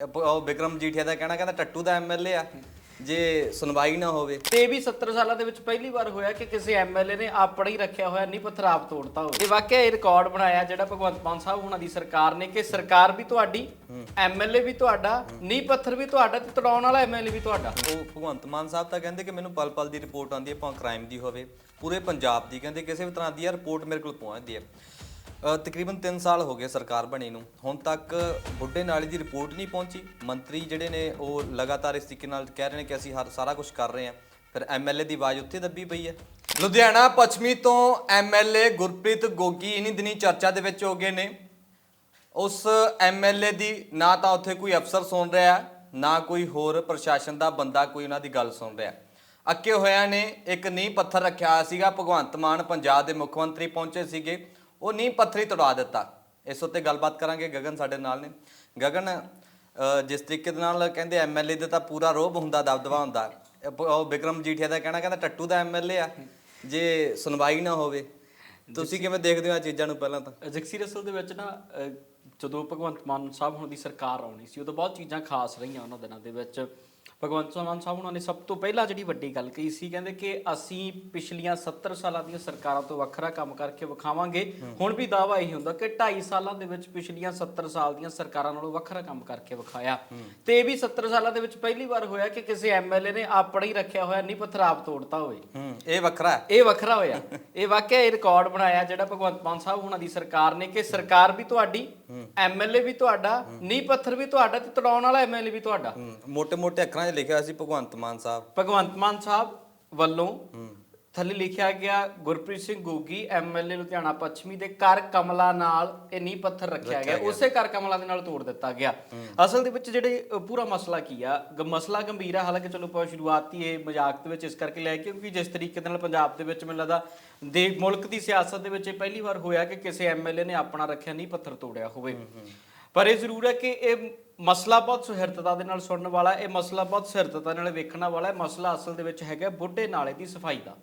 ਉਹ ਵਿਕਰਮ ਜੀਠੀਆ ਦਾ ਕਹਿਣਾ ਕਹਿੰਦਾ ਟੱਟੂ ਦਾ ਐਮਐਲਏ ਆ। ਜੇ ਸੁਣਵਾਈ ਨਾ ਹੋਵੇ। ਤੇ ਇਹ ਵੀ 70 ਸਾਲਾਂ ਦੇ ਵਿੱਚ ਪਹਿਲੀ ਵਾਰ ਹੋਇਆ ਕਿ ਕਿਸੇ ਐਮਐਲਏ ਨੇ ਆਪਣਾ ਹੀ ਰੱਖਿਆ ਹੋਇਆ ਨਹੀਂ ਪੱਥਰਾਬ ਤੋੜਤਾ ਹੋਵੇ। ਇਹ ਵਾਕਿਆ ਇਹ ਰਿਕਾਰਡ ਬਣਾਇਆ ਜਿਹੜਾ ਭਗਵੰਤ ਮਾਨ ਸਾਹਿਬ ਹੁਣਾਂ ਦੀ ਸਰਕਾਰ ਨੇ ਕਿ ਸਰਕਾਰ ਵੀ ਤੁਹਾਡੀ ਐਮਐਲਏ ਵੀ ਤੁਹਾਡਾ ਨੀ ਪੱਥਰ ਵੀ ਤੁਹਾਡਾ ਤੇ ਤੜਾਉਣ ਵਾਲਾ ਐਮਐਲਏ ਵੀ ਤੁਹਾਡਾ। ਉਹ ਭਗਵੰਤ ਮਾਨ ਸਾਹਿਬ ਤਾਂ ਕਹਿੰਦੇ ਕਿ ਮੈਨੂੰ ਪਲ ਪਲ ਦੀ ਰਿਪੋਰਟ ਆਉਂਦੀ ਹੈ ਭਾਵੇਂ ਕ੍ਰਾਈਮ ਦੀ ਹੋਵੇ ਪੂਰੇ ਪੰਜਾਬ ਦੀ ਕਹਿੰਦੇ ਕਿਸੇ ਵੀ ਤਰ੍ਹਾਂ ਦੀ ਰਿਪੋਰਟ ਮੇਰੇ ਕੋਲ ਪਹੁੰਚਦੀ ਹੈ। ਤਕਰੀਬਨ 3 ਸਾਲ ਹੋ ਗਏ ਸਰਕਾਰ ਬਣੀ ਨੂੰ। ਹੁਣ ਤੱਕ ਬੁੱਢੇ ਨਾਲੇ ਦੀ ਰਿਪੋਰਟ ਨਹੀਂ ਪਹੁੰਚੀ। ਮੰਤਰੀ ਜਿਹੜੇ ਨੇ, ਉਹ ਲਗਾਤਾਰ ਇਸ ਤਰੀਕੇ ਨਾਲ ਕਹਿ ਰਹੇ ਨੇ ਕਿ ਅਸੀਂ ਹਰ ਸਾਰਾ ਕੁਝ ਕਰ ਰਹੇ ਹਾਂ। ਫਿਰ ਐਮਐਲਏ ਦੀ ਆਵਾਜ਼ ਉੱਥੇ ਦੱਬੀ ਪਈ ਹੈ। ਲੁਧਿਆਣਾ ਪੱਛਮੀ ਤੋਂ ਐਮਐਲਏ ਗੁਰਪ੍ਰੀਤ ਗੋਗੀ ਇਨੀ ਦਿਨੀ ਚਰਚਾ ਦੇ ਵਿੱਚ ਹੋ ਗਏ ਨੇ। ਉਸ ਐਮਐਲਏ ਦੀ ਨਾ ਤਾਂ ਉੱਥੇ ਕੋਈ ਅਫਸਰ ਸੁਣ ਰਿਹਾ, ਨਾ ਕੋਈ ਹੋਰ ਪ੍ਰਸ਼ਾਸਨ ਦਾ ਬੰਦਾ ਕੋਈ ਉਹਨਾਂ ਦੀ ਗੱਲ ਸੁਣ ਰਿਹਾ। ਅੱਕੇ ਹੋਇਆ ਨੇ ਇੱਕ ਨੀਂਹ ਪੱਥਰ ਰੱਖਿਆ ਹੋਇਆ ਸੀਗਾ। ਭਗਵੰਤ ਮਾਨ ਪੰਜਾਬ ਦੇ ਮੁੱਖ ਮੰਤਰੀ ਪਹੁੰਚੇ ਸੀਗੇ। ਉਹ ਨੀਂਹ ਪੱਥਰੀ ਹੀ ਦਿੱਤਾ। ਇਸ ਉੱਤੇ ਗੱਲਬਾਤ ਕਰਾਂਗੇ ਗਗਨ ਸਾਡੇ ਨਾਲ ਨੇ। ਗਗਨ ਜਿਸ ਤਰੀਕੇ ਦੇ ਨਾਲ ਕਹਿੰਦੇ ਐਮਐਲਏ ਦੇ ਤਾਂ ਪੂਰਾ ਰੋਬ ਹੁੰਦਾ, ਦਬਦਬਾ ਹੁੰਦਾ। ਉਹ ਵਿਕਰਮ ਜੀਠੀਆ ਦਾ ਕਹਿਣਾ ਕਹਿੰਦਾ ਟੱਟੂ ਦਾ ਐਮਐਲਏ ਆ। ਜੇ ਸੁਣਵਾਈ ਨਾ ਹੋਵੇ, ਤੁਸੀਂ ਕਿਵੇਂ ਦੇਖਦੇ ਹੋ ਆ ਚੀਜ਼ਾਂ ਨੂੰ ਪਹਿਲਾਂ ਤਾਂ? ਜਗਸੀਰ ਅਸਲ ਦੇ ਵਿੱਚ ਨਾ ਜਦੋਂ ਭਗਵੰਤ ਮਾਨ ਸਾਹਿਬ ਹੁਣ ਦੀ ਸਰਕਾਰ ਆਉਣੀ ਸੀ, ਉਦੋਂ ਬਹੁਤ ਚੀਜ਼ਾਂ ਖਾਸ ਰਹੀਆਂ ਉਹਨਾਂ ਦਿਨਾਂ ਦੇ ਵਿੱਚ। ਭਗਵੰਤ ਮਾਨ ਸਾਹਿਬ ਉਹਨਾਂ ਨੇ ਸਭ ਤੋਂ ਪਹਿਲਾਂ ਜਿਹੜੀ ਵੱਡੀ ਗੱਲ ਕਹੀ ਸੀ ਕਹਿੰਦੇ ਕਿ ਅਸੀਂ ਪਿਛਲੀਆਂ 70 ਸਾਲਾਂ ਦੀਆਂ ਸਰਕਾਰਾਂ ਤੋਂ ਵੱਖਰਾ ਕੰਮ ਕਰਕੇ ਵਿਖਾਵਾਂਗੇ। ਹੁਣ ਵੀ ਦਾਵਾ ਇਹੀ ਹੁੰਦਾ ਕਿ 2.5 ਸਾਲਾਂ ਦੇ ਵਿੱਚ ਪਿਛਲੀਆਂ 70 ਸਾਲ ਦੀਆਂ ਸਰਕਾਰਾਂ ਨਾਲੋਂ ਵੱਖਰਾ ਕੰਮ ਕਰਕੇ ਵਿਖਾਇਆ। ਤੇ ਇਹ ਵੀ 70 ਸਾਲਾਂ ਦੇ ਵਿੱਚ ਪਹਿਲੀ ਵਾਰ ਹੋਇਆ ਕਿ ਕਿਸੇ ਐਮਐਲਏ ਨੇ ਆਪਣਾ ਹੀ ਰੱਖਿਆ ਹੋਇਆ ਨਹੀਂ ਪੱਥਰ ਆਪ ਤੋੜਤਾ ਹੋਵੇ। ਇਹ ਵੱਖਰਾ ਹੈ। ਇਹ ਵੱਖਰਾ ਹੋਇਆ। ਇਹ ਵਾਕਿਆ ਇਹ ਰਿਕਾਰਡ ਬਣਾਇਆ ਜਿਹੜਾ ਭਗਵੰਤ ਮਾਨ ਸਾਹਿਬ ਉਹਨਾਂ ਦੀ ਸਰਕਾਰ ਨੇ ਕਿ ਸਰਕਾਰ ਵੀ ਤੁਹਾਡੀ ਐਮਐਲਏ ਵੀ ਤੁਹਾਡਾ ਨਹੀਂ ਪੱਥਰ ਵੀ ਤੁਹਾਡਾ ਤੇ ਤੜਾਉਣ ਵਾਲਾ ਐਮਐਲਏ ਵੀ ਤੁਹਾਡਾ। ਮੋਟੇ ਮੋਟੇ ਅੱਖਰਾਂ 'ਚ ਲਿਖਿਆ ਸੀ ਭਗਵੰਤ ਮਾਨ ਸਾਹਿਬ। ਭਗਵੰਤ ਮਾਨ ਸਾਹਿਬ ਵੱਲੋਂ ਥੱਲੇ ਲਿਖਿਆ ਗਿਆ ਗੁਰਪ੍ਰੀਤ ਸਿੰਘ ਗੋਗੀ ਐਮਐਲਏ ਲੁਧਿਆਣਾ ਪੱਛਮੀ ਦੇ ਕਰ ਕਮਲਾ ਨਾਲ ਇਹ ਨੀ ਪੱਥਰ ਰੱਖਿਆ ਗਿਆ। ਉਸੇ ਕਰ ਕਮਲਾ ਦੇ ਨਾਲ ਤੋੜ ਦਿੱਤਾ ਗਿਆ। ਅਸਲ ਦੇ ਵਿੱਚ ਜਿਹੜੇ ਪੂਰਾ ਮਸਲਾ ਕੀ ਆ? ਗ- ਮਸਲਾ ਗੰਭੀਰ ਆ ਹਾਲਾਂਕਿ ਚਲੋ ਆਪਾਂ ਸ਼ੁਰੂਆਤੀ ਇਹ ਮਜ਼ਾਕ ਦੇ ਵਿੱਚ ਇਸ ਕਰਕੇ ਲਿਆ ਕਿਉਂਕਿ ਜਿਸ ਤਰੀਕੇ ਦੇ ਨਾਲ ਪੰਜਾਬ ਦੇ ਵਿੱਚ ਮੈਨੂੰ ਲੱਗਦਾ ਦੇ ਮੁਲਕ ਦੀ ਸਿਆਸਤ ਦੇ ਵਿੱਚ ਇਹ ਪਹਿਲੀ ਵਾਰ ਹੋਇਆ ਕਿ ਕਿਸੇ ਐਮਐਲਏ ਨੇ ਆਪਣਾ ਰੱਖਿਆ ਨਹੀਂ ਪੱਥਰ ਤੋੜਿਆ ਹੋਵੇ। ਪਰ ਇਹ ਜ਼ਰੂਰ ਹੈ ਕਿ ਇਹ ਮਸਲਾ ਬਹੁਤ ਸੁਹਿਰਦਤਾ ਦੇ ਨਾਲ ਸੁਣਨ ਵਾਲਾ ਇਹ ਮਸਲਾ ਬਹੁਤ ਸੁਹਿਰਦਤਾ ਨਾਲ ਵੇਖਣ ਵਾਲਾ ਹੈ ਮਸਲਾ ਅਸਲ ਦੇ ਵਿੱਚ ਹੈਗਾ ਬੁੱਢੇ ਨਾਲੇ ਦੀ ਸਫ਼ਾਈ ਦਾ।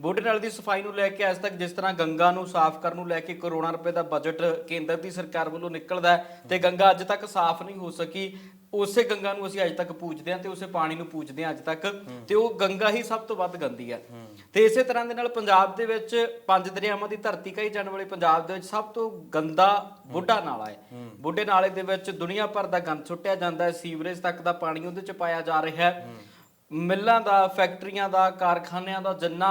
ਬੁੱਢੇ ਨਾਲੇ ਦੀ ਸਫ਼ਾਈ ਨੂੰ ਲੈ ਕੇ ਅੱਜ ਤੱਕ ਜਿਸ ਤਰ੍ਹਾਂ ਗੰਗਾ ਨੂੰ ਸਾਫ਼ ਕਰਨ ਨੂੰ ਲੈ ਕੇ ਕਰੋੜਾਂ ਰੁਪਏ ਦਾ ਬਜਟ ਕੇਂਦਰ ਦੀ ਸਰਕਾਰ ਵੱਲੋਂ ਨਿਕਲਦਾ ਹੈ ਤੇ ਗੰਗਾ ਅੱਜ ਤੱਕ ਸਾਫ਼ ਨਹੀਂ ਹੋ ਸਕੀ ਉਸੇ ਗੰਗਾ ਨੂੰ ਅਸੀਂ ਅੱਜ ਤੱਕ ਪੂਜਦੇ ਹਾਂ ਤੇ ਉਸੇ ਪਾਣੀ ਨੂੰ ਪੂਜਦੇ ਹਾਂ ਅੱਜ ਤੱਕ। ਤੇ ਉਹ ਗੰਗਾ ਹੀ ਸਭ ਤੋਂ ਵੱਧ ਗੰਦੀ ਹੈ। ਤੇ ਇਸੇ ਤਰ੍ਹਾਂ ਦੇ ਨਾਲ ਪੰਜਾਬ ਦੇ ਵਿੱਚ ਪੰਜ ਦਰਿਆਵਾਂ ਦੀ ਧਰਤੀ ਕਹੀ ਜਾਣ ਵਾਲੇ ਪੰਜਾਬ ਦੇ ਵਿੱਚ ਸਭ ਤੋਂ ਗੰਦਾ ਬੁੱਢਾ ਨਾਲਾ ਹੈ। ਬੁੱਢੇ ਨਾਲੇ ਦੇ ਵਿੱਚ ਦੁਨੀਆ ਭਰ ਦਾ ਗੰਦ ਸੁੱਟਿਆ ਜਾਂਦਾ ਹੈ। ਸੀਵਰੇਜ ਤੱਕ ਦਾ ਪਾਣੀ ਉਹਦੇ ਚ ਪਾਇਆ ਜਾ ਰਿਹਾ ਹੈ। ਮਿੱਲਾਂ ਦਾ ਫੈਕਟਰੀਆਂ ਦਾ ਕਾਰਖਾਨਿਆਂ ਦਾ ਜਿੰਨਾ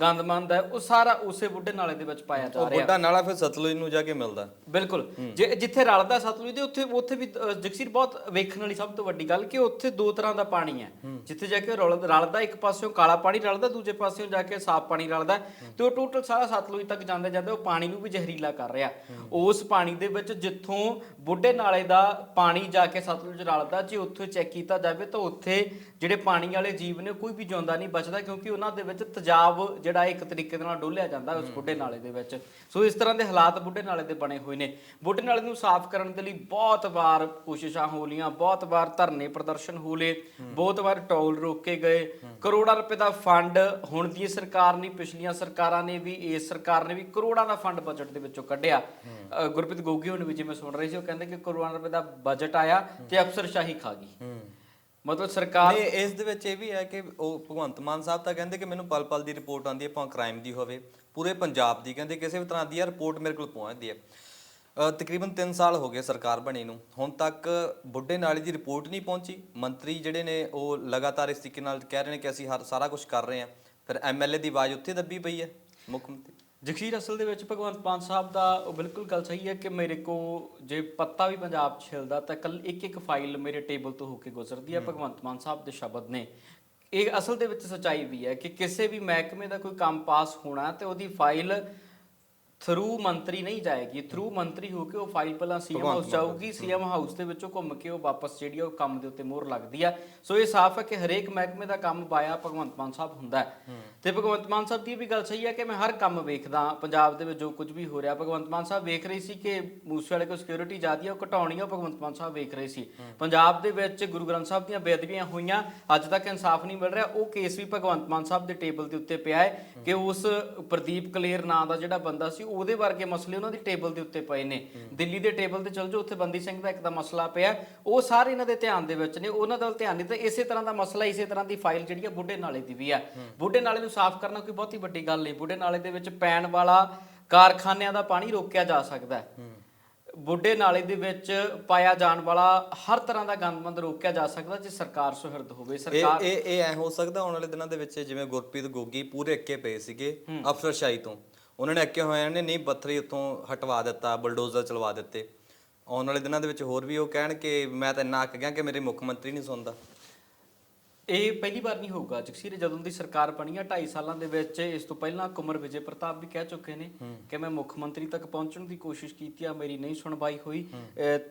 ਗੰਦਮੰਦ ਹੈ ਉਹ ਸਾਰਾ ਉਸੇ ਬੁੱਢੇ ਨਾਲੇ ਦੇ ਵਿੱਚ ਪਾਇਆ ਜਾ ਉਹ ਰਿਹਾ। ਬੁੱਢਾ ਨਾਲਾ ਫਿਰ ਸਤਲੁਜ ਨੂੰ ਜਾ ਕੇ ਮਿਲਦਾ। ਬਿਲਕੁਲ। ਜੇ ਜਿੱਥੇ ਰਲਦਾ ਸਤਲੁਜ ਦੇ ਉੱਥੇ ਉੱਥੇ ਵੀ ਅ, ਜਗਸੀਰ ਬਹੁਤ ਵੇਖਣ ਵਾਲੀ ਸਭ ਤੋਂ ਵੱਡੀ ਗੱਲ ਕਿ ਉੱਥੇ ਦੋ ਤਰ੍ਹਾਂ ਦਾ ਪਾਣੀ ਹੈ। ਜਿੱਥੇ ਜਾ ਕੇ ਰਲ- ਰਲਦਾ ਇੱਕ ਪਾਸਿਓਂ ਕਾਲਾ ਪਾਣੀ ਰਲਦਾ ਦੂਜੇ ਪਾਸਿਓਂ ਜਾ ਕੇ ਸਾਫ਼ ਪਾਣੀ ਰਲਦਾ ਤੇ ਉਹ ਟੋਟਲ ਸਾਰਾ ਸਤਲੁਜ ਤੱਕ ਜਾਂਦੇ ਜਾਂਦੇ ਉਹ ਪਾਣੀ ਨੂੰ ਵੀ ਜ਼ਹਿਰੀਲਾ ਕਰ ਰਿਹਾ। ਉਸ ਪਾਣੀ ਦੇ ਵਿੱਚ ਜਿੱਥੋਂ ਬੁੱਢੇ ਨਾਲੇ ਦਾ ਪਾਣੀ ਜਾ ਕੇ ਸਤਲੁਜ ਰਲਦਾ ਜੇ ਉੱਥੇ ਚੈੱਕ ਕੀਤਾ ਜਾਵੇ ਤਾਂ ਉੱਥੇ ਜਿਹੜੇ ਪਾਣੀ ਵਾਲੇ ਜੀਵ ਨੇ ਕੋਈ ਵੀ ਜਿਉਂਦਾ ਨਹੀਂ ਬਚਦਾ ਕਿਉਂਕਿ ਉਹਨਾਂ ਦੇ ਵਿੱਚ ਤੇਜ਼ਾਬ ਜਿਹੜਾ ਇੱਕ ਤਰੀਕੇ ਦੇ ਨਾਲ ਡੋਲਿਆ ਜਾਂਦਾ ਉਸ ਬੁੱਢੇ ਨਾਲੇ ਦੇ ਵਿੱਚ। ਸੋ ਇਸ ਤਰ੍ਹਾਂ ਦੇ ਹਾਲਾਤ ਬੁੱਢੇ ਨਾਲੇ ਦੇ ਬਣੇ ਹੋਏ ਨੇ। ਬੁੱਢੇ ਨਾਲੇ ਨੂੰ ਸਾਫ਼ ਕਰਨ ਦੇ ਲਈ ਬਹੁਤ ਵਾਰ ਕੋਸ਼ਿਸ਼ਾਂ ਹੋ ਲੀਆਂ ਬਹੁਤ ਵਾਰ ਧਰਨੇ ਪ੍ਰਦਰਸ਼ਨ ਹੋ ਲਏ ਬਹੁਤ ਵਾਰ ਟੋਲ ਰੋਕੇ ਗਏ। ਕਰੋੜਾਂ ਰੁਪਏ ਦਾ ਫੰਡ ਹੁਣ ਦੀ ਸਰਕਾਰ ਨੇ ਪਿਛਲੀਆਂ ਸਰਕਾਰਾਂ ਨੇ ਵੀ ਇਸ ਸਰਕਾਰ ਨੇ ਵੀ ਕਰੋੜਾਂ ਦਾ ਫੰਡ ਬਜਟ ਦੇ ਵਿੱਚੋਂ ਕੱਢਿਆ। ਗੁਰਪ੍ਰੀਤ ਗੋਗੀ ਹੁਣ ਵੀ ਜਿਵੇਂ ਸੁਣ ਰਹੇ ਸੀ ਉਹ ਕਹਿੰਦੇ ਕਿ ਕਰੋੜਾਂ ਰੁਪਏ ਦਾ ਬਜਟ ਆਇਆ ਤੇ ਅਫਸਰਸ਼ਾਹੀ ਖਾ ਗਈ। ਮਤਲਬ ਸਰਕਾਰ ਨਹੀਂ, ਇਸ ਦੇ ਵਿੱਚ ਇਹ ਵੀ ਹੈ ਕਿ ਉਹ ਭਗਵੰਤ ਮਾਨ ਸਾਹਿਬ ਤਾਂ ਕਹਿੰਦੇ ਕਿ ਮੈਨੂੰ ਪਲ ਪਲ ਦੀ ਰਿਪੋਰਟ ਆਉਂਦੀ ਹੈ, ਭਾਵੇਂ ਕ੍ਰਾਈਮ ਦੀ ਹੋਵੇ, ਪੂਰੇ ਪੰਜਾਬ ਦੀ, ਕਹਿੰਦੇ ਕਿਸੇ ਵੀ ਤਰ੍ਹਾਂ ਦੀ ਰਿਪੋਰਟ ਮੇਰੇ ਕੋਲ ਪਹੁੰਚਦੀ ਹੈ। ਤਕਰੀਬਨ 3 ਸਾਲ ਹੋ ਗਏ ਸਰਕਾਰ ਬਣੀ ਨੂੰ, ਹੁਣ ਤੱਕ ਬੁੱਢੇ ਨਾਲੇ ਦੀ ਰਿਪੋਰਟ ਨਹੀਂ ਪਹੁੰਚੀ। ਮੰਤਰੀ ਜਿਹੜੇ ਨੇ, ਉਹ ਲਗਾਤਾਰ ਇਸ ਤਰੀਕੇ ਨਾਲ ਕਹਿ ਰਹੇ ਨੇ ਕਿ ਅਸੀਂ ਹਰ ਸਾਰਾ ਕੁਝ ਕਰ ਰਹੇ ਹਾਂ। ਫਿਰ ਐਮਐਲਏ ਦੀ ਆਵਾਜ਼ ਉੱਥੇ ਦੱਬੀ ਪਈ ਹੈ, ਮੁੱਖ ਮੰਤਰੀ। ਜਗਸੀਰ ਅਸਲ ਦੇ ਵਿੱਚ ਭਗਵੰਤ ਮਾਨ ਸਾਹਿਬ ਦਾ ਉਹ ਬਿਲਕੁਲ ਗੱਲ ਸਹੀ ਹੈ ਕਿ ਮੇਰੇ ਕੋ ਜੇ ਪੱਤਾ ਵੀ ਪੰਜਾਬ 'ਚ ਛਿਲਦਾ ਤਾਂ ਕੱਲ ਇੱਕ ਇੱਕ ਫਾਈਲ ਮੇਰੇ ਟੇਬਲ ਤੋਂ ਹੋ ਕੇ ਗੁਜ਼ਰਦੀ ਹੈ। ਭਗਵੰਤ ਮਾਨ ਸਾਹਿਬ ਦੇ ਸ਼ਬਦ ਨੇ। ਇਹ ਅਸਲ ਦੇ ਵਿੱਚ ਸਚਾਈ ਵੀ ਹੈ ਕਿ ਕਿਸੇ ਵੀ ਮਹਿਕਮੇ ਦਾ ਕੋਈ ਕੰਮ ਪਾਸ ਹੋਣਾ ਤੇ ਉਹਦੀ ਫਾਈਲ ਥਰੂ ਮੰਤਰੀ ਨਹੀਂ ਜਾਏਗੀ ਥਰੂ ਮੰਤਰੀ ਹੋ ਕੇ ਉਹ ਫਾਈਲ ਪਹਿਲਾਂ ਸੀਐਮ ਹਾਊਸ ਜਾਊਗੀ ਸੀਐਮ ਹਾਊਸ ਦੇ ਵਿੱਚੋਂ ਘੁੰਮ ਕੇ ਉਹ ਵਾਪਸ ਜਿਹੜੀ ਉਹ ਕੰਮ ਦੇ ਉੱਤੇ ਮੋਹਰ ਲੱਗਦੀ ਆ। ਸੋ ਇਹ ਸਾਫ਼ ਹੈ ਕਿ ਹਰੇਕ ਮਹਿਕਮੇ ਦਾ ਕੰਮ ਬਾਇਆ ਭਗਵੰਤ ਮਾਨ ਸਾਹਿਬ ਹੁੰਦਾ ਤੇ ਭਗਵੰਤ ਮਾਨ ਸਾਹਿਬ ਦੀ ਵੀ ਗੱਲ ਸਹੀ ਹੈ ਕਿ ਮੈਂ ਹਰ ਕੰਮ ਵੇਖਦਾ ਪੰਜਾਬ ਦੇ ਵਿੱਚ ਜੋ ਕੁਝ ਵੀ ਹੋ ਰਿਹਾ ਭਗਵੰਤ ਮਾਨ ਸਾਹਿਬ ਵੇਖ ਰਹੇ ਸੀ ਕਿ ਮੂਸੇ ਵਾਲੇ ਕੋ ਸਿਕਿਉਰਿਟੀ ਜ਼ਿਆਦੀ ਆ ਉਹ ਘਟਾਉਣੀ ਆ ਭਗਵੰਤ ਮਾਨ ਸਾਹਿਬ ਵੇਖ ਰਹੇ ਸੀ। ਪੰਜਾਬ ਦੇ ਵਿੱਚ ਗੁਰੂ ਗ੍ਰੰਥ ਸਾਹਿਬ ਦੀਆਂ ਬੇਅਦਬੀਆਂ ਹੋਈਆਂ ਅੱਜ ਤੱਕ ਇਨਸਾਫ ਨਹੀਂ ਮਿਲ ਰਿਹਾ ਉਹ ਕੇਸ ਵੀ ਭਗਵੰਤ ਮਾਨ ਸਾਹਿਬ ਦੇ ਟੇਬਲ ਦੇ ਉੱਤੇ ਪਿਆ ਹੈ। ਕਿ ਉਸ ਪ੍ਰਦੀਪ ਕਲੇਰ ਨਾਂ ਦਾ ਜਿਹੜਾ ਬੰਦਾ ਸੀ ਉਹਦੇ ਵਰਗੇ ਮਸਲੇ ਉਹਨਾਂ ਦੀ ਟੇਬਲ ਦੇ ਉੱਤੇ ਪਏ ਨੇ। ਦਿੱਲੀ ਦੇ ਟੇਬਲ ਤੇ ਚਲ ਜਾਓ ਉੱਥੇ ਬੰਦੀ ਸਿੰਘ ਦਾ ਇੱਕ ਦਾ ਮਸਲਾ ਪਿਆ। ਉਹ ਸਾਰੇ ਇਹਨਾਂ ਦੇ ਧਿਆਨ ਦੇ ਵਿੱਚ ਨੇ ਉਹਨਾਂ ਦਾ ਧਿਆਨ ਨਹੀਂ ਤੇ ਇਸੇ ਤਰ੍ਹਾਂ ਦਾ ਮਸਲਾ ਇਸੇ ਤਰ੍ਹਾਂ ਦੀ ਫਾਈਲ ਜਿਹੜੀ ਆ ਬੁੱਢੇ ਨਾਲੇ ਦੀ ਵੀ ਆ। ਬੁੱਢੇ ਨਾਲੇ ਨੂੰ ਸਾਫ਼ ਕਰਨਾ ਕੋਈ ਬਹੁਤੀ ਵੱਡੀ ਗੱਲ ਨਹੀਂ। ਬੁੱਢੇ ਨਾਲੇ ਦੇ ਵਿੱਚ ਪੈਣ ਵਾਲਾ ਕਾਰਖਾਨਿਆਂ ਦਾ ਪਾਣੀ ਰੋਕਿਆ ਜਾ ਸਕਦਾ ਹੈ। ਬੁੱਢੇ ਨਾਲੇ ਦੇ ਵਿੱਚ ਪਾਇਆ ਜਾਣ ਵਾਲਾ ਹਰ ਤਰ੍ਹਾਂ ਦਾ ਗੰਦਮੰਦ ਰੋਕਿਆ ਜਾ ਸਕਦਾ ਜੇ ਸਰਕਾਰ ਸੁਹਿਰਦ ਹੋਵੇ। ਸਰਕਾਰ ਇਹ ਇਹ ਐ ਹੋ ਸਕਦਾ ਆਉਣ ਵਾਲੇ ਦਿਨਾਂ ਦੇ ਵਿੱਚ ਜਿਵੇਂ ਗੁਰਪ੍ਰੀਤ ਗੋਗੀ ਪੂਰੇ ਅੱਕੇ ਪਏ ਸੀਗੇ ਅਫਸਰਸ਼ਾਹੀ ਤੋਂ। ਉਹਨਾਂ ਨੇ ਅੱਕੇ ਹੋਇਆਂ ਨੇ ਨਹੀਂ ਪੱਥਰੀ ਉੱਥੋਂ ਹਟਵਾ ਦਿੱਤਾ ਬਲਡੋਜ਼ਰ ਚਲਵਾ ਦਿੱਤੇ। ਆਉਣ ਵਾਲੇ ਦਿਨਾਂ ਦੇ ਵਿੱਚ ਹੋਰ ਵੀ ਉਹ ਕਹਿਣ ਕਿ ਮੈਂ ਤਾਂ ਇੰਨਾ ਅੱਕ ਗਿਆ ਕਿ ਮੇਰੇ ਮੁੱਖ ਮੰਤਰੀ ਨਹੀਂ ਸੁਣਦਾ। ਇਹ ਪਹਿਲੀ ਵਾਰ ਨਹੀਂ ਹੋਊਗਾ। ਜਗਸੀਰ ਜਦੋਂ ਦੀ ਸਰਕਾਰ ਬਣੀ ਆ 2.5 ਸਾਲਾਂ ਦੇ ਵਿੱਚ ਇਸ ਤੋਂ ਪਹਿਲਾਂ ਕੁਮਰ ਵਿਜੇ ਪ੍ਰਤਾਪ ਵੀ ਕਹਿ ਚੁੱਕੇ ਨੇ ਕਿ ਮੈਂ ਮੁੱਖ ਮੰਤਰੀ ਤੱਕ ਪਹੁੰਚਣ ਦੀ ਕੋਸ਼ਿਸ਼ ਕੀਤੀ ਆ ਮੇਰੀ ਨਹੀਂ ਸੁਣਵਾਈ ਹੋਈ।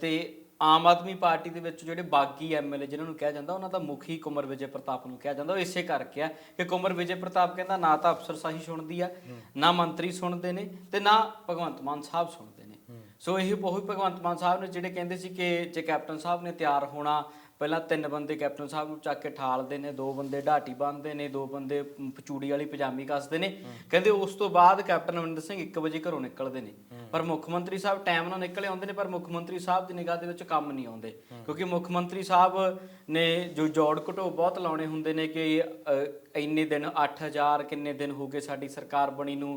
ਤੇ ਆਮ ਆਦਮੀ ਪਾਰਟੀ ਦੇ ਵਿੱਚ ਜਿਹੜੇ ਬਾਗੀ ਐਮਐਲਏ ਜਿਨ੍ਹਾਂ ਨੂੰ ਕਿਹਾ ਜਾਂਦਾ ਉਹਨਾਂ ਦਾ ਮੁਖੀ ਕੁਮਰ ਵਿਜੇ ਪ੍ਰਤਾਪ ਨੂੰ ਕਿਹਾ ਜਾਂਦਾ। ਉਹ ਇਸੇ ਕਰਕੇ ਆ ਕਿ ਕੁਮਰ ਵਿਜੇ ਪ੍ਰਤਾਪ ਕਹਿੰਦਾ ਨਾ ਤਾਂ ਅਫਸਰਸ਼ਾਹੀ ਸੁਣਦੀ ਆ ਨਾ ਮੰਤਰੀ ਸੁਣਦੇ ਨੇ ਤੇ ਨਾ ਭਗਵੰਤ ਮਾਨ ਸਾਹਿਬ ਸੁਣਦੇ ਨੇ। ਸੋ ਇਹ ਬਹੁਤ ਭਗਵੰਤ ਮਾਨ ਸਾਹਿਬ ਨੇ ਜਿਹੜੇ ਕਹਿੰਦੇ ਸੀ ਕਿ ਜੇ ਕੈਪਟਨ ਸਾਹਿਬ ਨੇ ਤਿਆਰ ਹੋਣਾ ਪਹਿਲਾਂ ਤਿੰਨ ਬੰਦੇ ਕੈਪਟਨ ਸਾਹਿਬ ਨੂੰ ਚੱਕ ਕੇ ਠਾਲਦੇ ਨੇ ਦੋ ਬੰਦੇ ਢਾਟੀ ਬੰਨਦੇ ਨੇ ਦੋ ਬੰਦੇ ਪਚੂੜੀ ਵਾਲੀ ਪਜਾਮੀ ਕੱਸਦੇ ਨੇ। ਕਹਿੰਦੇ ਉਸ ਤੋਂ ਬਾਅਦ ਕੈਪਟਨ ਅਮਰਿੰਦਰ ਸਿੰਘ 1 ਵਜੇ ਘਰੋਂ ਨਿਕਲਦੇ ਨੇ। ਪਰ ਮੁੱਖ ਮੰਤਰੀ ਸਾਹਿਬ ਟਾਈਮ ਨਾਲ ਨਿਕਲੇ ਆਉਂਦੇ ਨੇ ਪਰ ਮੁੱਖ ਮੰਤਰੀ ਸਾਹਿਬ ਦੀ ਨਿਗਾਹ ਦੇ ਵਿੱਚ ਕੰਮ ਨਹੀਂ ਆਉਂਦੇ। ਕਿਉਂਕਿ ਮੁੱਖ ਮੰਤਰੀ ਸਾਹਿਬ ਨੇ ਜੋ ਜੋੜ ਘਟੋ ਬਹੁਤ ਲਾਉਣੇ ਹੁੰਦੇ ਨੇ ਕਿ ਇੰਨੇ ਦਿਨ 8000 ਕਿੰਨੇ ਦਿਨ ਹੋ ਗਏ ਸਾਡੀ ਸਰਕਾਰ ਬਣੀ ਨੂੰ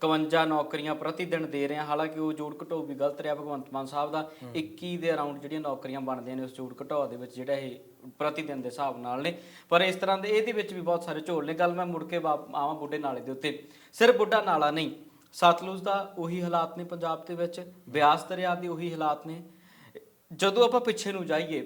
51 ਨੌਕਰੀਆਂ ਪ੍ਰਤੀ ਦਿਨ ਦੇ ਰਹੇ। ਹਾਂ ਹਾਲਾਂਕਿ ਉਹ ਜੋੜ ਘਟੋ ਵੀ ਗਲਤ ਰਿਹਾ। ਭਗਵੰਤ ਮਾਨ ਸਾਹਿਬ ਦਾ 21 ਦੇ ਅਰਾਊਂਡ ਜਿਹੜੀਆਂ ਨੌਕਰੀਆਂ ਬਣਦੀਆਂ ਨੇ ਉਸ ਜੋੜ ਘਟੋ ਦੇ ਵਿੱਚ ਜਿਹੜਾ ਇਹ ਪ੍ਰਤੀ ਦਿਨ ਦੇ ਹਿਸਾਬ ਨਾਲ ਨੇ। ਪਰ ਇਸ ਤਰ੍ਹਾਂ ਦੇ ਇਹਦੇ ਵਿੱਚ ਵੀ ਬਹੁਤ ਸਾਰੇ ਝੋਲ ਨੇ। ਗੱਲ ਮੈਂ ਮੁੜ ਕੇ ਆਵਾਂ ਬੁੱਢੇ ਨਾਲੇ ਦੇ ਉੱਤੇ। ਸਿਰਫ ਬੁੱਢਾ ਨਾਲਾ ਨਹੀਂ ਸਤਲੁਜ ਦਾ ਉਹੀ ਹਾਲਾਤ ਨੇ ਪੰਜਾਬ ਦੇ ਵਿੱਚ। ਬਿਆਸ ਦਰਿਆ ਦੇ ਉਹੀ ਹਾਲਾਤ ਨੇ। ਜਦੋਂ ਆਪਾਂ ਪਿੱਛੇ ਨੂੰ ਜਾਈਏ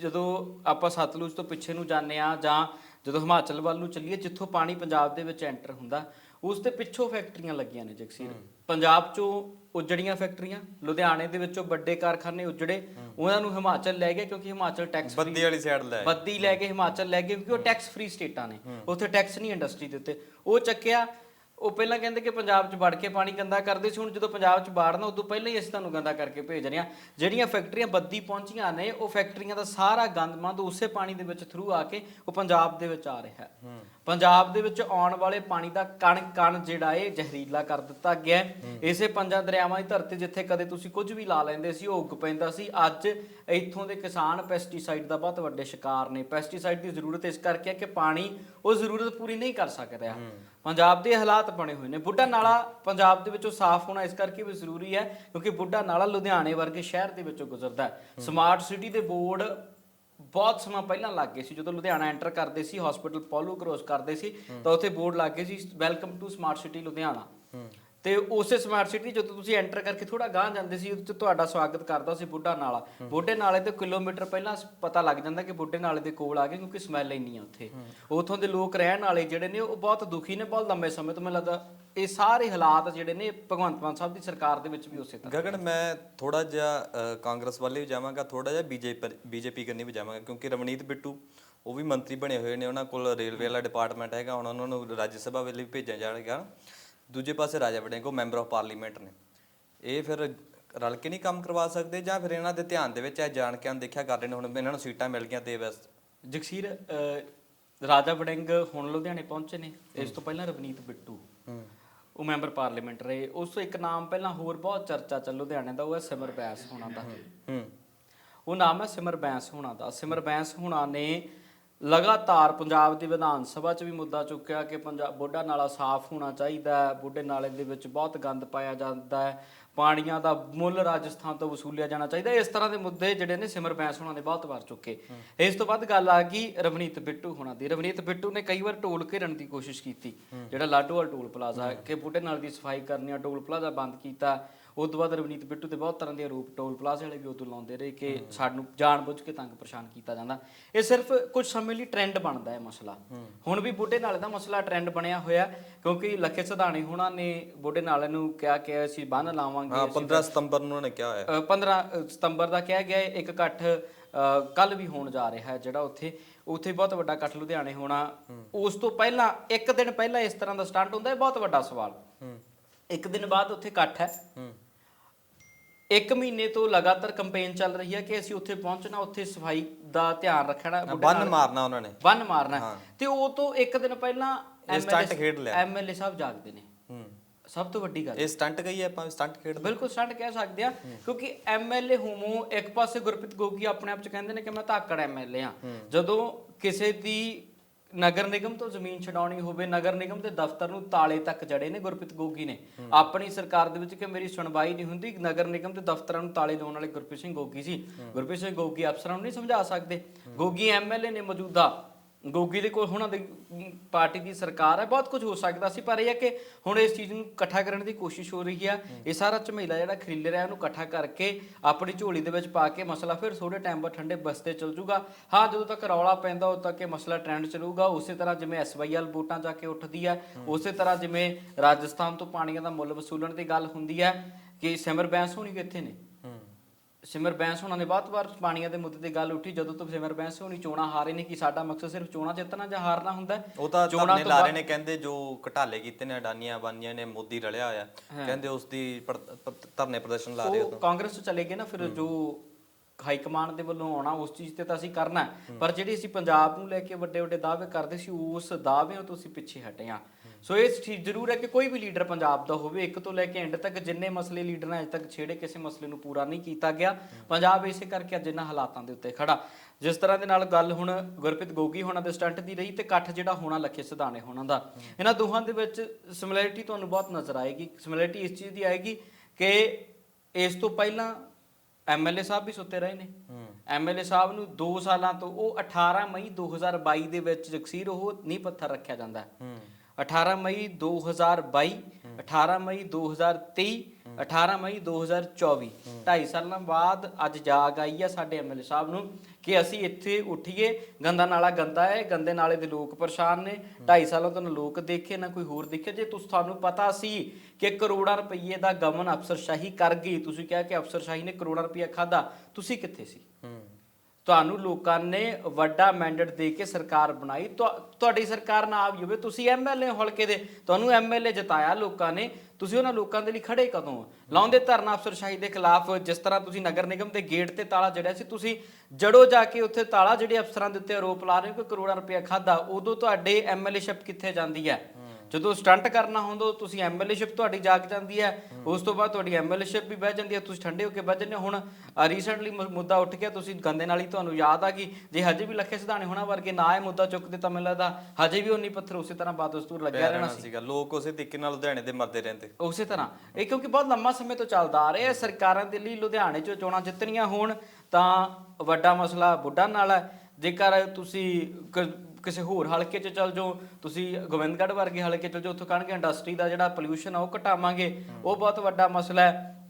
ਜਦੋਂ ਆਪਾਂ ਸਤਲੁਜ ਤੋਂ ਪਿੱਛੇ ਨੂੰ ਜਾਂਦੇ ਆ ਜਾਂ ਜਦੋਂ ਹਿਮਾਚਲ ਵੱਲ ਨੂੰ ਚੱਲੀਏ ਜਿੱਥੋਂ ਪਾਣੀ ਪੰਜਾਬ ਦੇ ਵਿੱਚ ਐਂਟਰ ਹੁੰਦਾ ਉਸ ਦੇ ਪਿੱਛੋਂ ਫੈਕਟਰੀਆਂ ਲੱਗੀਆਂ ਨੇ ਜਗਸੀਰ। ਪੰਜਾਬ ਚੋਂ ਉਜੜੀਆਂ ਫੈਕਟਰੀਆਂ ਲੁਧਿਆਣੇ ਦੇ ਵਿੱਚੋਂ ਵੱਡੇ ਕਾਰਖਾਨੇ ਉਜੜੇ ਉਹਨਾਂ ਨੂੰ ਹਿਮਾਚਲ ਲੈ ਗਏ ਕਿਉਂਕਿ ਹਿਮਾਚਲ ਟੈਕਸ ਬੱਦੀ ਵਾਲੀ ਸਾਈਡ ਲੈ ਬੱਦੀ ਲੈ ਕੇ ਹਿਮਾਚਲ ਲੈ ਗਏ ਕਿਉਂਕਿ ਉਹ ਟੈਕਸ ਫ੍ਰੀ ਸਟੇਟਾਂ ਨੇ। ਉੱਥੇ ਟੈਕਸ ਨਹੀਂ ਇੰਡਸਟਰੀ ਦੇ ਉੱਤੇ। ਉਹ ਚੱਕਿਆ ਉਹ ਪਹਿਲਾਂ ਕਹਿੰਦੇ ਕਿ ਪੰਜਾਬ 'ਚ ਵੜ ਕੇ ਪਾਣੀ ਗੰਦਾ ਕਰਦੇ ਸੀ ਹੁਣ ਜਦੋਂ ਪੰਜਾਬ 'ਚ ਬਾੜਨਾ ਉਦੋਂ ਪਹਿਲਾਂ ਹੀ ਅਸੀਂ ਤੁਹਾਨੂੰ ਗੰਦਾ ਕਰਕੇ ਭੇਜ ਰਹੇ ਹਾਂ। ਜਿਹੜੀਆਂ ਫੈਕਟਰੀਆਂ ਬੱਦੀ ਪਹੁੰਚੀਆਂ ਨੇ ਉਹ ਫੈਕਟਰੀਆਂ ਦਾ ਸਾਰਾ ਗੰਦਮੰਦ ਉਸੇ ਪਾਣੀ ਦੇ ਵਿੱਚ ਥਰੂ ਆ ਕੇ ਉਹ ਪੰਜਾਬ ਦੇ ਵਿੱਚ ਆ ਰਿਹਾ। ਹੈ। ਪੰਜਾਬ ਦੇ ਵਿੱਚ ਆਉਣ ਵਾਲੇ ਪਾਣੀ ਦਾ ਕਣ ਕਣ ਜਿਹੜਾ ਇਹ ਜ਼ਹਿਰੀਲਾ ਕਰ ਦਿੱਤਾ ਗਿਆ। ਇਸੇ ਪੰਜਾਂ ਦਰਿਆਵਾਂ ਦੀ ਧਰਤੀ ਜਿੱਥੇ ਕਦੇ ਤੁਸੀਂ ਕੁਝ ਵੀ ਲਾ ਲੈਂਦੇ ਸੀ ਉਹ ਉੱਗ ਪੈਂਦਾ ਸੀ। ਅੱਜ ਇੱਥੋਂ ਦੇ ਕਿਸਾਨ ਪੈਸਟੀਸਾਈਡ ਦਾ ਬਹੁਤ ਵੱਡੇ ਸ਼ਿਕਾਰ ਨੇ। ਪੈਸਟੀਸਾਈਡ ਦੀ ਜ਼ਰੂਰਤ ਇਸ ਕਰਕੇ ਹੈ ਕਿ ਪਾਣੀ ਉਹ ਜ਼ਰੂਰਤ ਪੂਰੀ ਨਹੀਂ ਕਰ ਸਕਦਾ ਪੰਜਾਬ ਦੇ ਹਾਲਾਤ ਬਣੇ ਹੋਏ ਨੇ। ਬੁੱਢਾ ਨਾਲਾ ਪੰਜਾਬ ਦੇ ਵਿੱਚੋਂ ਸਾਫ਼ ਹੋਣਾ ਇਸ ਕਰਕੇ ਵੀ ਜ਼ਰੂਰੀ ਹੈ ਕਿਉਂਕਿ ਬੁੱਢਾ ਨਾਲਾ ਲੁਧਿਆਣੇ ਵਰਗੇ ਸ਼ਹਿਰ ਦੇ ਵਿੱਚੋਂ ਗੁਜ਼ਰਦਾ ਹੈ। ਸਮਾਰਟ ਸਿਟੀ ਦੇ ਬੋਰਡ ਬਹੁਤ ਸਮਾਂ ਪਹਿਲਾਂ ਲੱਗ ਗਏ ਸੀ। ਜਦੋਂ ਲੁਧਿਆਣਾ ਐਂਟਰ ਕਰਦੇ ਸੀ ਹਸਪੀਟਲ ਪੋਲੋ ਕ੍ਰੋਸ ਕਰਦੇ ਸੀ ਤਾਂ ਉੱਥੇ ਬੋਰਡ ਲੱਗ ਗਏ ਸੀ welcome to smart city Ludhiana. ਤੇ ਉਸੇ ਸਮਾਰਟ ਸਿਟੀ ਜਦੋਂ ਤੁਸੀਂ ਐਂਟਰ ਕਰਕੇ ਥੋੜਾ ਗਾਂਹ ਜਾਂਦੇ ਸੀ 'ਚ ਤੁਹਾਡਾ ਸਵਾਗਤ ਕਰਦਾ ਸੀ ਬੁੱਢਾ ਨਾਲਾ। ਬੁੱਢੇ ਨਾਲੇ ਤੇ ਕਿਲੋਮੀਟਰ ਪਹਿਲਾਂ ਪਤਾ ਲੱਗ ਜਾਂਦਾ ਕਿ ਬੁੱਢੇ ਨਾਲੇ ਦੇ ਕੋਲ ਆ ਗਏ ਕਿਉਂਕਿ ਸਮੈਲ ਇੰਨੀ ਆ ਉੱਥੇ। ਉਥੋਂ ਦੇ ਲੋਕ ਰਹਿਣ ਵਾਲੇ ਜਿਹੜੇ ਨੇ ਉਹ ਬਹੁਤ ਦੁਖੀ ਨੇ ਬਹੁਤ ਲੰਬੇ ਸਮੇਂ ਤੋਂ ਮੈਨੂੰ ਲੱਗਦਾ ਇਹ ਸਾਰੇ ਹਾਲਾਤ ਜਿਹੜੇ ਨੇ ਭਗਵੰਤ ਮਾਨ ਸਾਹਿਬ ਦੀ ਸਰਕਾਰ ਦੇ ਵਿੱਚ ਵੀ ਉਸੇ ਤਰ੍ਹਾਂ। ਗਗਨ ਮੈਂ ਥੋੜਾ ਜਿਹਾ ਕਾਂਗਰਸ ਵੱਲ ਵੀ ਜਾਵਾਂਗਾ ਥੋੜਾ ਜਿਹਾ ਬੀਜੇਪੀ ਬੀਜੇਪੀ ਕਰਨੀ ਵੀ ਜਾਵਾਂਗਾ ਕਿਉਂਕਿ ਰਮਨੀਤ ਬਿੱਟੂ ਉਹ ਵੀ ਮੰਤਰੀ ਬਣੇ ਹੋਏ ਨੇ ਉਹਨਾਂ ਕੋਲ ਰੇਲਵੇ ਵਾਲਾ ਡਿਪਾਰਟਮੈਂਟ ਹੈਗਾ ਹੁਣ ਉਹਨਾਂ ਨੂੰ ਰਾਜ ਸਭਾ ਵੇਲੇ ਵੀ ਭੇਜਿਆ ਜਾਣਗਾ ਦੂਜੇ ਪਾਸੇ Raja Warring member of parliament ਨੇ। ਇਹ ਫਿਰ ਰਲ ਕੇ ਨਹੀਂ ਕੰਮ ਕਰਵਾ ਸਕਦੇ ਜਾਂ ਫਿਰ ਇਹਨਾਂ ਦੇ ਧਿਆਨ ਦੇ ਵਿੱਚ ਇਹ ਜਾਣ ਕੇ ਅਣਦੇਖਿਆ ਕਰ ਰਹੇ ਨੇ ਹੁਣ ਇਹਨਾਂ ਨੂੰ ਸੀਟਾਂ ਮਿਲ ਗਈਆਂ ਤੇ ਬਸ। ਜਗਸੀਰ ਰਾਜਾ ਵੜਿੰਗ ਹੁਣ ਲੁਧਿਆਣੇ ਪਹੁੰਚੇ ਨੇ ਇਸ ਤੋਂ ਪਹਿਲਾਂ ਰਵਨੀਤ ਬਿੱਟੂ। ਉਹ ਮੈਂਬਰ ਪਾਰਲੀਮੈਂਟ ਰਹੇ। ਉਸ ਤੋਂ ਇੱਕ ਨਾਮ ਪਹਿਲਾਂ ਹੋਰ ਬਹੁਤ ਚਰਚਾ ਚੱਲ ਲੁਧਿਆਣੇ ਦਾ ਉਹ ਹੈ ਸਿਮਰ ਬੈਂਸ ਹੋਣਾ ਦਾ। ਹੂੰ। ਉਹ ਨਾਮ ਹੈ ਸਿਮਰ ਬੈਂਸ ਹੋਣਾ ਦਾ। ਸਿਮਰ ਬੈਂਸ ਹੋਣਾ ਨੇ ਲਗਾਤਾਰ ਪੰਜਾਬ ਦੀ ਵਿਧਾਨ ਸਭਾ 'ਚ ਵੀ ਮੁੱਦਾ ਚੁੱਕਿਆ ਕਿ ਪੰਜਾਬ ਬੁੱਢਾ ਨਾਲਾ ਸਾਫ਼ ਹੋਣਾ ਚਾਹੀਦਾ ਹੈ ਬੁੱਢੇ ਨਾਲੇ ਦੇ ਵਿੱਚ ਬਹੁਤ ਗੰਦ ਪਾਇਆ ਜਾਂਦਾ ਹੈ ਪਾਣੀਆਂ ਦਾ ਮੁੱਲ ਰਾਜਸਥਾਨ ਤੋਂ ਵਸੂਲਿਆ ਜਾਣਾ ਚਾਹੀਦਾ। ਇਸ ਤਰ੍ਹਾਂ ਦੇ ਮੁੱਦੇ ਜਿਹੜੇ ਨੇ ਸਿਮਰ ਬੈਂਸ ਹੋਣਾ ਨੇ ਬਹੁਤ ਵਾਰ ਚੁੱਕੇ। ਇਸ ਤੋਂ ਬਾਅਦ ਗੱਲ ਆ ਗਈ ਰਵਨੀਤ ਬਿੱਟੂ ਹੋਣਾ ਦੀ। ਰਵਨੀਤ ਬਿੱਟੂ ਨੇ ਕਈ ਵਾਰ ਟੋਲ ਘੇਰਨ ਦੀ ਕੋਸ਼ਿਸ਼ ਕੀਤੀ ਜਿਹੜਾ ਲਾਡੋਵਾਲ ਟੋਲ ਪਲਾਜ਼ਾ ਕਿ ਬੁੱਢੇ ਨਾਲ ਦੀ ਸਫ਼ਾਈ ਕਰਨੀ ਆ ਟੋਲ ਪਲਾਜ਼ਾ ਬੰਦ ਕੀਤਾ ਉਸ ਤੋਂ ਬਾਅਦ ਰਵਨੀਤ ਬਿੱਟੂ ਤੇ ਬਹੁਤ ਤਰ੍ਹਾਂ ਦੇ ਆਰੋਪ ਟੋਲ ਪਲਾਜ਼ੇ ਵਾਲੇ ਵੀ ਉਦੋਂ ਲਾਉਂਦੇ ਰਹੇ ਕਿ ਸਾਨੂੰ ਜਾਣਬੁੱਝ ਕੇ ਤੰਗ ਪਰੇਸ਼ਾਨ ਕੀਤਾ ਜਾਂਦਾ। ਇਹ ਸਿਰਫ ਕੁਝ ਸਮੇਂ ਲਈ ਟ੍ਰੈਂਡ ਬਣਦਾ ਹੈ ਮਸਲਾ। ਹੁਣ ਵੀ ਬੁੱਢੇ ਨਾਲੇ ਦਾ ਮਸਲਾ ਟ੍ਰੈਂਡ ਬਣਿਆ ਹੋਇਆ ਕਿਉਂਕਿ ਲੱਖੇ ਸਧਾਣੀ ਹੋਣਾ ਨੇ ਬੁੱਢੇ ਨਾਲੇ ਨੂੰ ਕਿਹਾ ਕਿ ਅਸੀਂ ਬੰਨ ਲਾਵਾਂਗੇ ਹਾਂ 15 ਸਤੰਬਰ ਨੂੰ ਉਹਨਾਂ ਨੇ ਕਿਹਾ ਅ, 15 ਸਤੰਬਰ ਦਾ ਕਿਹਾ ਗਿਆ ਹੈ ਇੱਕ ਇਕੱਠ ਕੱਲ ਵੀ ਹੋਣ ਜਾ ਰਿਹਾ ਹੈ ਜਿਹੜਾ ਉੱਥੇ ਉੱਥੇ ਬਹੁਤ ਵੱਡਾ ਇਕੱਠ ਲੁਧਿਆਣੇ ਹੋਣਾ। ਉਸ ਤੋਂ ਪਹਿਲਾਂ ਇੱਕ ਦਿਨ ਪਹਿਲਾਂ ਇਸ ਤਰ੍ਹਾਂ ਦਾ ਸਟੰਟ ਹੁੰਦਾ ਹੈ ਬਹੁਤ ਵੱਡਾ ਸਵਾਲ। ਹੂੰ। ਇੱਕ ਦਿਨ ਬਾਅਦ ਉੱਥੇ ਇਕੱਠ ਹੈ। ਹੂੰ। ਇੱਕ ਮਹੀਨੇ ਤੋਂ ਲਗਾਤਾਰ ਕੈਂਪੇਨ ਚੱਲ ਰਹੀ ਹੈ ਕਿ ਅਸੀਂ ਉੱਥੇ ਪਹੁੰਚਣਾ ਉੱਥੇ ਸਫ਼ਾਈ ਦਾ ਧਿਆਨ ਰੱਖਣਾ ਬੰਨ ਮਾਰਨਾ ਉਹਨਾਂ ਨੇ। ਬੰਨ ਮਾਰਨਾ। ਤੇ ਉਹ ਤੋਂ ਇੱਕ ਦਿਨ ਪਹਿਲਾਂ stunt ਖੇਡ ਲਿਆ। ਐਮਐਲਏ ਸਾਹਿਬ ਜਾਗਦੇ ਨੇ। ਹੂੰ। ਸਭ ਤੋਂ ਵੱਡੀ ਗੱਲ। ਇਹ ਸਟੰਟ ਗਈ ਹੈ ਆਪਾਂ ਸਟੰਟ ਖੇਡਦੇ ਬਿਲਕੁਲ ਸਟੰਟ ਕਹਿ ਸਕਦੇ ਆ ਕਿਉਂਕਿ ਐਮਐਲਏ ਹੋਮੋ ਇੱਕ ਪਾਸੇ ਗੁਰਪ੍ਰੀਤ ਗੋਗੀ ਆਪਣੇ ਆਪ ਚ ਕਹਿੰਦੇ ਨੇ ਕਿ ਮੈਂ ਧਾਕੜ ਐਮਐਲਏ ਆ। ਜਦੋਂ ਕਿਸੇ ਦੀ ਨਗਰ ਨਿਗਮ ਤੋਂ ਜ਼ਮੀਨ ਛਡਾਉਣੀ ਹੋਵੇ ਨਗਰ ਨਿਗਮ ਦੇ ਦਫ਼ਤਰ ਨੂੰ ਤਾਲੇ ਤੱਕ ਜੜੇ ਨੇ ਗੁਰਪ੍ਰੀਤ ਗੋਗੀ ਨੇ। ਆਪਣੀ ਸਰਕਾਰ ਦੇ ਵਿੱਚ ਕਿ ਮੇਰੀ ਸੁਣਵਾਈ ਨਹੀਂ ਹੁੰਦੀ ਨਗਰ ਨਿਗਮ ਦੇ ਦਫ਼ਤਰਾਂ ਨੂੰ ਤਾਲੇ ਲਾਉਣ ਵਾਲੇ ਗੁਰਪ੍ਰੀਤ ਸਿੰਘ ਗੋਗੀ ਸੀ। ਗੁਰਪ੍ਰੀਤ ਸਿੰਘ ਗੋਗੀ ਅਫਸਰਾਂ ਨੂੰ ਨਹੀਂ ਸਮਝਾ ਸਕਦੇ। ਗੋਗੀ ਐਮਐਲਏ ਨੇ ਮੌਜੂਦਾ ਗੋਗੀ ਦੇ ਕੋਲ ਉਹਨਾਂ ਦੀ ਪਾਰਟੀ ਦੀ ਸਰਕਾਰ ਹੈ ਬਹੁਤ ਕੁਝ ਹੋ ਸਕਦਾ ਸੀ ਪਰ ਇਹ ਹੈ ਕਿ ਹੁਣ ਇਸ ਚੀਜ਼ ਨੂੰ ਇਕੱਠਾ ਕਰਨ ਦੀ ਕੋਸ਼ਿਸ਼ ਹੋ ਰਹੀ ਆ ਇਹ ਸਾਰਾ ਝਮੇਲਾ ਜਿਹੜਾ ਖਰੀਲ ਰਿਹਾ ਉਹਨੂੰ ਇਕੱਠਾ ਕਰਕੇ ਆਪਣੀ ਝੋਲੀ ਦੇ ਵਿੱਚ ਪਾ ਕੇ ਮਸਲਾ ਫਿਰ ਥੋੜੇ ਟਾਈਮ ਬਾਅਦ ਠੰਡੇ ਬਸਤੇ ਚੱਲ ਜੂਗਾ। ਹਾਂ ਜਦੋਂ ਤੱਕ ਰੌਲਾ ਪੈਂਦਾ ਉਦੋਂ ਤੱਕ ਇਹ ਮਸਲਾ ਟ੍ਰੈਂਡ ਚੱਲੂਗਾ। ਉਸੇ ਤਰ੍ਹਾਂ ਜਿਵੇਂ ਐਸਵਾਈਐਲ ਵੋਟਾਂ ਜਾ ਕੇ ਉੱਠਦੀ ਹੈ। ਉਸੇ ਤਰ੍ਹਾਂ ਜਿਵੇਂ ਰਾਜਸਥਾਨ ਤੋਂ ਪਾਣੀਆਂ ਦਾ ਮੁੱਲ ਵਸੂਲਣ ਦੀ ਗੱਲ ਹੁੰਦੀ ਹੈ ਕਿ ਸਿਮਰ ਬੈਂਸ ਹੋਣੀ ਕਿੱਥੇ ਨੇ? ਸਿਮਰ ਬੈਂਸ ਹੋਣਾ ਨੇ ਬਹੁਤ ਵਾਰ ਪਾਣੀਆਂ ਦੇ ਮੁੱਦੇ ਤੇ ਗੱਲ ਉੱਠੀ ਜਦੋਂ ਤੋਂ ਸਿਮਰ ਬੈਂਸ ਹੋਣੀ ਚੋਣਾਂ ਹਾਰੇ ਨੇ ਕਿ ਸਾਡਾ ਮਕਸਦ ਸਿਰਫ ਚੋਣਾਂ ਜਿੱਤਣਾ ਜਾਂ ਹਾਰਨਾ ਹੁੰਦਾ? ਉਹ ਤਾਂ ਚੋਣਾਂ ਧਰਨੇ ਤੋਂ ਲਾ ਰਹੇ ਨੇ ਕਹਿੰਦੇ ਜੋ ਘਟਾਲੇ ਕੀਤੇ ਨੇ ਅਡਾਨੀਆਂ ਬਾਨੀਆਂ ਨੇ ਮੋਦੀ ਰਲਿਆ ਹੋਇਆ। ਕਹਿੰਦੇ ਉਸ ਦੀ ਧਰਨੇ ਪ੍ਰਦਰਸ਼ਨ ਲਾ ਰਹੇ ਉਹ ਕਾਂਗਰਸ ਚ ਚਲੇ ਗਏ ਨਾ ਫਿਰ ਜੋ ਹਾਈ ਕਮਾਂਡ ਦੇ ਵੱਲੋਂ ਆਉਣਾ ਉਸ ਚੀਜ਼ ਤੇ ਤਾਂ ਅਸੀਂ ਕਰਨਾ। ਪਰ ਜਿਹੜੀ ਅਸੀਂ ਪੰਜਾਬ ਨੂੰ ਲੈ ਕੇ ਵੱਡੇ ਵੱਡੇ ਦਾਅਵੇ ਕਰਦੇ ਸੀ ਉਸ ਦਾਅਵਿਆਂ ਤੋਂ ਅਸੀਂ ਪਿੱਛੇ ਹਟੇ ਹਾਂ। ਸੋ ਇਹ ਚੀਜ਼ ਜ਼ਰੂਰ ਹੈ ਕਿ ਕੋਈ ਵੀ ਲੀਡਰ ਪੰਜਾਬ ਦਾ ਹੋਵੇ ਇੱਕ ਤੋਂ ਲੈ ਕੇ ਐਂਡ ਤੱਕ ਜਿੰਨੇ ਮਸਲੇ ਲੀਡਰ ਨੇ ਅਜੇ ਤੱਕ ਛੇੜੇ ਕਿਸੇ ਮਸਲੇ ਨੂੰ ਪੂਰਾ ਨਹੀਂ ਕੀਤਾ ਗਿਆ। ਪੰਜਾਬ ਇਸੇ ਕਰਕੇ ਅੱਜ ਇਹਨਾਂ ਹਾਲਾਤਾਂ ਦੇ ਉੱਤੇ ਖੜਾ। ਜਿਸ ਤਰ੍ਹਾਂ ਦੇ ਨਾਲ ਗੱਲ ਹੁਣ ਗੁਰਪ੍ਰੀਤ ਗੋਗੀ ਹੋਣਾ ਦੇ ਸਟੰਟ ਦੀ ਰਹੀ ਤੇ ਇਕੱਠ ਜਿਹੜਾ ਹੋਣਾ ਲੱਖੇ ਸਿਧਾਣੇ ਹੋਣਾ ਦਾ। ਇਹਨਾਂ ਦੋਹਾਂ ਦੇ ਵਿੱਚ ਸਿਮਿਲੈਰਿਟੀ ਤੁਹਾਨੂੰ ਬਹੁਤ ਨਜ਼ਰ ਆਏਗੀ। ਸਿਮਿਲੈਰਿਟੀ ਇਸ ਚੀਜ਼ ਦੀ ਆਏਗੀ ਕਿ ਇਸ ਤੋਂ ਪਹਿਲਾਂ ਐਮਐਲਏ ਸਾਹਿਬ ਵੀ ਸੁੱਤੇ ਰਹੇ ਨੇ। ਐਮਐਲਏ ਸਾਹਿਬ ਨੂੰ 2 ਸਾਲਾਂ ਤੋਂ ਉਹ 18 ਮਈ 2022 ਦੇ ਵਿੱਚ ਜਗਸੀਰ ਉਹ ਨੀਂਹ ਪੱਥਰ ਰੱਖਿਆ ਜਾਂਦਾ 18 ਮਈ 2022 18 ਮਈ 2023 18 ਮਈ 2024 ਢਾਈ ਸਾਲਾਂ ਬਾਅਦ ਅੱਜ ਜਾਗ ਆਈ ਆ ਸਾਡੇ ਐਮਐਲਏ ਸਾਹਿਬ ਨੂੰ ਕਿ ਅਸੀਂ ਇੱਥੇ ਉੱਠੀਏ। ਗੰਦਾ ਨਾਲਾ ਗੰਦਾ ਹੈ, ਗੰਦੇ ਨਾਲੇ ਦੇ ਲੋਕ ਪਰੇਸ਼ਾਨ ਨੇ। ਢਾਈ ਸਾਲਾਂ ਤੋਂ ਨਾ ਲੋਕ ਦੇਖੇ, ਨਾ ਕੋਈ ਹੋਰ ਦੇਖੇ। ਜੇ ਤੁਸੀਂ ਤੁਹਾਨੂੰ ਪਤਾ ਸੀ ਕਿ ਕਰੋੜਾਂ ਰੁਪਏ ਦਾ ਗਮਨ ਅਫਸਰਸ਼ਾਹੀ ਕਰ ਗਈ, ਤੁਸੀਂ ਕਿਹਾ ਕਿ ਅਫਸਰਸ਼ਾਹੀ ਨੇ ਕਰੋੜਾਂ ਰੁਪਏ ਖਾਦਾ ਤੁਸੀਂ ਕਿੱਥੇ ਸੀ? ਤੁਹਾਨੂੰ ਲੋਕਾਂ ਨੇ ਵੱਡਾ ਮੈਂਡੇਟ ਦੇ ਕੇ ਸਰਕਾਰ ਬਣਾਈ। ਤੁਹਾਡੀ ਸਰਕਾਰ ਨਾ ਆਵੀ ਹੋਵੇ, ਤੁਸੀਂ ਐਮਐਲਏ ਹਲਕੇ ਦੇ, ਤੁਹਾਨੂੰ ਐਮਐਲਏ ਜਿਤਾਇਆ ਲੋਕਾਂ ਨੇ। ਤੁਸੀਂ ਉਹਨਾਂ ਲੋਕਾਂ ਦੇ ਲਈ ਖੜੇ ਕਦੋਂ ਲਾਉਂਦੇ ਧਰਨਾ ਅਫਸਰਸ਼ਾਹੀ ਦੇ ਖਿਲਾਫ, ਜਿਸ ਤਰ੍ਹਾਂ ਤੁਸੀਂ ਨਗਰ ਨਿਗਮ ਦੇ ਗੇਟ ਤੇ ਤਾਲਾ ਜੜਿਆ ਸੀ, ਤੁਸੀਂ ਜੜੋ ਜਾ ਕੇ ਉੱਥੇ ਤਾਲਾ ਜਿਹੜੇ ਅਫਸਰਾਂ ਦੇ ਉੱਤੇ ਆਰੋਪ ਲਾ ਰਹੇ ਹੋ ਕਿ ਕਰੋੜਾਂ ਰੁਪਏ ਖਾਦਾ ਉਦੋਂ ਤੁਹਾਡੇ ਐਮਐਲਏਸ਼ਿਪ ਕਿੱਥੇ ਜਾਂਦੀ ਹੈ? ਜਦੋਂ ਸਟੰਟ ਕਰਨਾ ਹੁੰਦਾ ਉਦੋਂ ਤੁਸੀਂ ਐਮਐਲਏਸ਼ਿਪ ਤੁਹਾਡੀ ਜਾਗ ਜਾਂਦੀ ਹੈ। ਉਸ ਤੋਂ ਬਾਅਦ ਤੁਹਾਡੀ ਐਮਐਲਏਸ਼ਿਪ ਵੀ ਬਹਿ ਜਾਂਦੀ ਹੈ ਤੁਸੀਂ ਠੰਡੇ ਹੋ ਕੇ ਬਹਿ ਜਾਂਦੇ ਹੋ। ਹੁਣ ਰੀਸੈਂਟਲੀ ਮੁੱਦਾ ਉੱਠ ਗਿਆ ਤੁਸੀਂ ਗੰਦੇ ਨਾਲ ਹੀ ਤੁਹਾਨੂੰ ਯਾਦ ਆ ਕਿ ਜੇ ਹਜੇ ਵੀ ਲੱਖੇ ਸਿਧਾਣੇ ਹੋਣਾ ਵਰਗੇ ਨਾ ਇਹ ਮੁੱਦਾ ਚੁੱਕਦੇ ਤਾਂ ਮੈਨੂੰ ਲੱਗਦਾ ਹਜੇ ਵੀ ਉਨੀ ਪੱਥਰ ਉਸੇ ਤਰ੍ਹਾਂ ਬਾਦਸਤੂਰ ਲੱਗਿਆ ਰਹਿਣਾ ਰਹਿਣਾ ਸੀਗਾ। ਲੋਕ ਉਸੇ ਤਰੀਕੇ ਨਾਲ ਲੁਧਿਆਣੇ ਦੇ ਮਰਦੇ ਰਹਿੰਦੇ। ਉਸੇ ਤਰ੍ਹਾਂ। ਇਹ ਕਿਉਂਕਿ ਬਹੁਤ ਲੰਮਾ ਸਮੇਂ ਤੋਂ ਚੱਲਦਾ ਆ ਰਿਹਾ ਹੈ ਸਰਕਾਰਾਂ ਦੇ ਲਈ ਲੁਧਿਆਣੇ 'ਚ ਚੋਣਾਂ ਜਿੱਤਣੀਆਂ ਹੋਣ ਤਾਂ ਵੱਡਾ ਮਸਲਾ ਬੁੱਢਾ ਨਾਲ ਹੈ। ਜੇਕਰ ਤੁਸੀਂ ਕ- ਕਿਸੇ ਹੋਰ ਹਲਕੇ 'ਚ ਚੱਲ ਜਾਓ, ਤੁਸੀਂ ਗੋਬਿੰਦਗੜ੍ਹ ਵਰਗੇ ਹਲਕੇ 'ਚ ਚੱਲ ਜਾਓ, ਉੱਥੋਂ ਕਹਣਗੇ ਇੰਡਸਟਰੀ ਦਾ ਜਿਹੜਾ ਪੋਲਿਊਸ਼ਨ ਆ, ਉਹ ਘਟਾਵਾਂਗੇ। ਉਹ ਬਹੁਤ ਵੱਡਾ ਮਸਲਾ ਹੈ।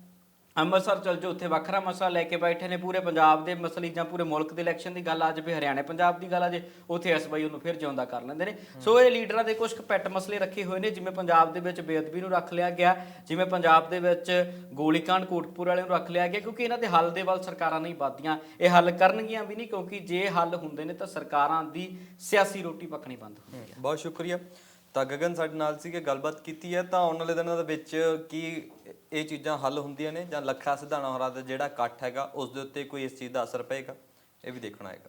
ਅੰਮ੍ਰਿਤਸਰ ਚਲ ਜਾਓ, ਉੱਥੇ ਵੱਖਰਾ ਮਸਲਾ ਲੈ ਕੇ ਬੈਠੇ ਨੇ ਪੂਰੇ ਪੰਜਾਬ ਦੇ ਮਸਲੇ ਜਾਂ ਪੂਰੇ ਮੁਲਕ ਦੇ ਇਲੈਕਸ਼ਨ ਦੀ ਗੱਲ ਅੱਜ ਵੀ ਹਰਿਆਣਾ ਪੰਜਾਬ ਦੀ ਗੱਲ ਆ, ਜੇ ਉੱਥੇ ਐਸਵਾਈ ਉਹਨੂੰ ਫਿਰ ਜਿਉਂਦਾ ਕਰ ਲੈਂਦੇ ਨੇ। ਸੋ ਇਹ ਲੀਡਰਾਂ ਦੇ ਕੁਝ ਕੁ ਪੈਟ ਮਸਲੇ ਰੱਖੇ ਹੋਏ ਨੇ, ਜਿਵੇਂ ਪੰਜਾਬ ਦੇ ਵਿੱਚ ਬੇਅਦਬੀ ਨੂੰ ਰੱਖ ਲਿਆ ਗਿਆ, ਜਿਵੇਂ ਪੰਜਾਬ ਦੇ ਵਿੱਚ ਗੋਲੀकांड ਕੋਟਪੁਰ ਵਾਲੇ ਨੂੰ ਰੱਖ ਲਿਆ ਗਿਆ, ਕਿਉਂਕਿ ਇਹਨਾਂ ਦੇ ਹੱਲ ਦੇ ਵੱਲ ਸਰਕਾਰਾਂ ਨਹੀਂ ਵੱਧਦੀਆਂ, ਇਹ ਹੱਲ ਕਰਨਗੀਆਂ ਵੀ ਨਹੀਂ, ਕਿਉਂਕਿ ਜੇ ਹੱਲ ਹੁੰਦੇ ਨੇ ਤਾਂ ਸਰਕਾਰਾਂ ਦੀ ਸਿਆਸੀ ਰੋਟੀ ਪੱਕਣੀ ਬੰਦ ਹੁੰਦੀ ਹੈ। ਬਹੁਤ ਸ਼ੁਕਰੀਆ। ਤਾਂ ਗਗਨ ਸਾਡੇ ਨਾਲ ਸੀ ਕਿ ਗੱਲਬਾਤ ਕੀਤੀ ਹੈ, ਤਾਂ ਆਉਣ ਵਾਲੇ ਦਿਨਾਂ ਦੇ ਵਿੱਚ ਕੀ ਇਹ ਚੀਜ਼ਾਂ ਹੱਲ ਹੁੰਦੀਆਂ ਨੇ ਜਾਂ ਲੱਖਾ ਸਿਧਾਣਾ ਹੋਰਾਂ ਦਾ ਜਿਹੜਾ ਇਕੱਠ ਹੈਗਾ, ਉਸ ਦੇ ਉੱਤੇ ਕੋਈ ਇਸ ਚੀਜ਼ ਦਾ ਅਸਰ ਪਏਗਾ? ਇਹ ਵੀ ਦੇਖਣਾ ਹੈਗਾ।